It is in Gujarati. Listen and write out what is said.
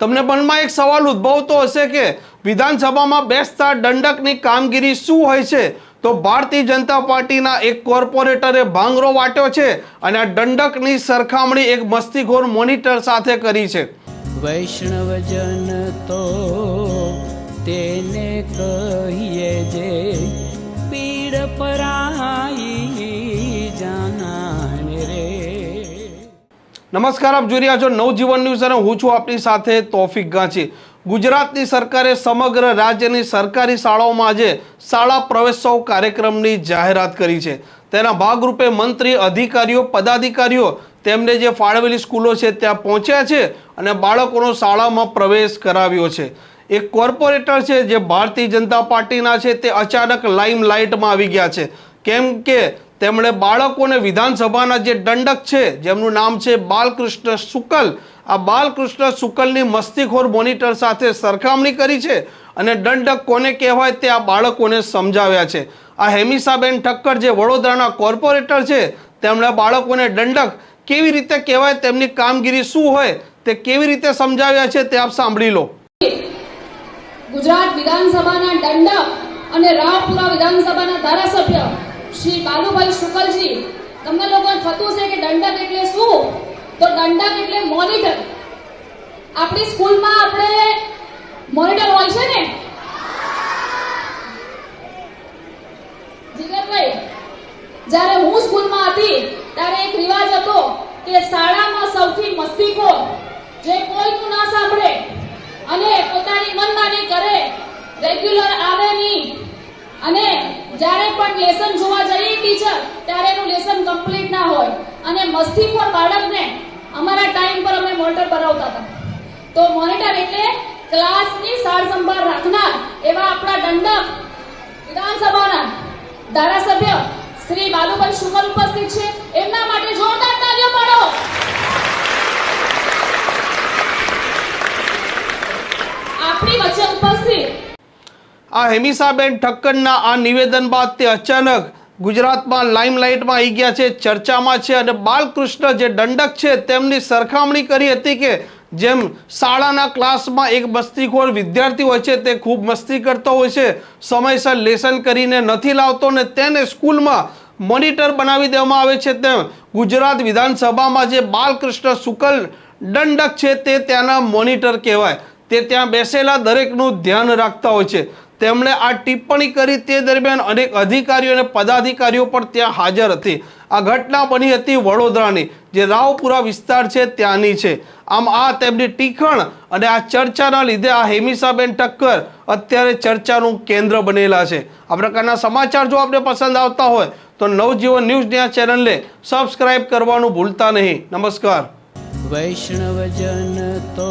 તમને મનમાં એક સવાલ ઉદ્ભવતો હશે કે વિધાનસભામાં બેસતા દંડકની કામગીરી શું હોય છે? તો ભારતીય જનતા પાર્ટીના એક કોર્પોરેટરે ભાંગરો વાટ્યો છે અને આ દંડકની સરખામણી એક મસ્તીખોર મોનિટર સાથે કરી છે. વૈષ્ણવજન તો તેને કહીએ જે પીડ પરાઈ નમસ્કાર, આપ જોઈ રહ્યા છો નવજીવન ન્યૂઝ અને હું છું આપની સાથે તોફિક ગાંચી. ગુજરાતની સરકારે સમગ્ર રાજ્યની સરકારી શાળાઓમાં આજે શાળા પ્રવેશોત્સવ કાર્યક્રમની જાહેરાત કરી છે. તેના ભાગરૂપે મંત્રી, અધિકારીઓ, પદાધિકારીઓ, તેમને જે ફાળવેલી સ્કૂલો છે ત્યાં પહોંચ્યા છે અને બાળકોનો શાળામાં પ્રવેશ કરાવ્યો છે. એક કોર્પોરેટર છે જે ભારતીય જનતા પાર્ટીના છે તે અચાનક લાઇમ લાઇટમાં આવી ગયા છે. કેમ કે તેમણે બાળકોને વિધાનસભાના જે દંડક છે, જેમનું નામ છે બાલકૃષ્ણ શુકલ આ બાલકૃષ્ણ શુકલની મસ્તીખોર મોનિટર સાથે સરખામણી કરી છે અને દંડક કોને કહેવાય તે આ બાળકોને સમજાવ્યા છે. આ હેમિસાબેન ઠક્કર જે વડોદરાના કોર્પોરેટર છે તેમણે બાળકોને દંડક કેવી રીતે કહેવાય, તેમની કામગીરી શું હોય, તે કેવી રીતે સમજાવ્યા છે તે આપ સાંભળી લો. ગુજરાત વિધાનસભાના દંડક અને રાવપુરા વિધાનસભાના ધારાસભ્ય શ્રી બાલુભાઈ શુકલજી, તમને લોકોને થતું છે કે દંડક એટલે શું? તો દંડક એટલે મોનિટર. આપણી સ્કૂલમાં આપણે મોનિટર હોય છે ને? જીગરભાઈ જ્યારે હું સ્કૂલમાં હતી, ત્યારે એક રિવાજ હતો કે શાળામાં સૌથી મસ્તીખોર જે કોઈનું ના સાંભળે અને પોતાની મનમાની કરે રેગ્યુલર નહીં અને જ્યારે પણ લેસન જોવા જઈએ ટીચર ત્યારે એનું લેસન કમ્પ્લીટ ના હોય. અને મસ્તીખોર બાળકને અમારા ટાઈમ પર અમે મોનિટર બનાવતા હતા. તો મોનિટર એટલે ક્લાસની સાર સંભાળ રાખનાર એવા આપણા દંડક વિધાનસભાના ધારાસભ્ય શ્રી બાલુભાઈ શુકલ ઉપસ્થિત છે. એમના માટે જોરદાર તાળીઓ પાડો. આપણી વચ્ચે ઉપસ્થિત આ હેમિસાબેન ઠક્કરના આ નિવેદન બાદ તે અચાનક ગુજરાતમાં લાઇમલાઇટમાં આવી ગયા છે, ચર્ચામાં છે અને બાલકૃષ્ણ જે દંડક છે તેમની સરખામણી કરી હતી કે જેમ શાળાના ક્લાસમાં એક મસ્તીખોર વિદ્યાર્થી હોય છે તે ખૂબ મસ્તી કરતો હોય છે, સમયસર લેસન કરીને નથી લાવતો ને તેને સ્કૂલમાં મોનિટર બનાવી દેવામાં આવે છે તેમ ગુજરાત વિધાનસભામાં જે બાલકૃષ્ણ શુકલ દંડક છે તે ત્યાંના મોનિટર કહેવાય. તે ત્યાં બેસેલા દરેકનું ધ્યાન રાખતા હોય છે. તેમણે આ ટિપ્પણી કરી તે દરમિયાન અનેક અધિકારીઓ અને પદાધિકારીઓ પણ ત્યાં હાજર હતી. આ ઘટના બની હતી વડોદરાની, જે રાવપુરા વિસ્તાર છે ત્યાંની છે. આમ આ તેમની ટીખણ અને આ ચર્ચાના લીધે આ હેમિસાબેન ટક્કર અત્યારે ચર્ચાનું કેન્દ્ર બનેલા છે. આ પ્રકારના સમાચાર જો આપને પસંદ આવતા હોય, તો નવજીવન ન્યૂઝની આ ચેનલને સબસ્ક્રાઇબ કરવાનું ભૂલતા નહીં. નમસ્કાર. વૈષ્ણવજન તો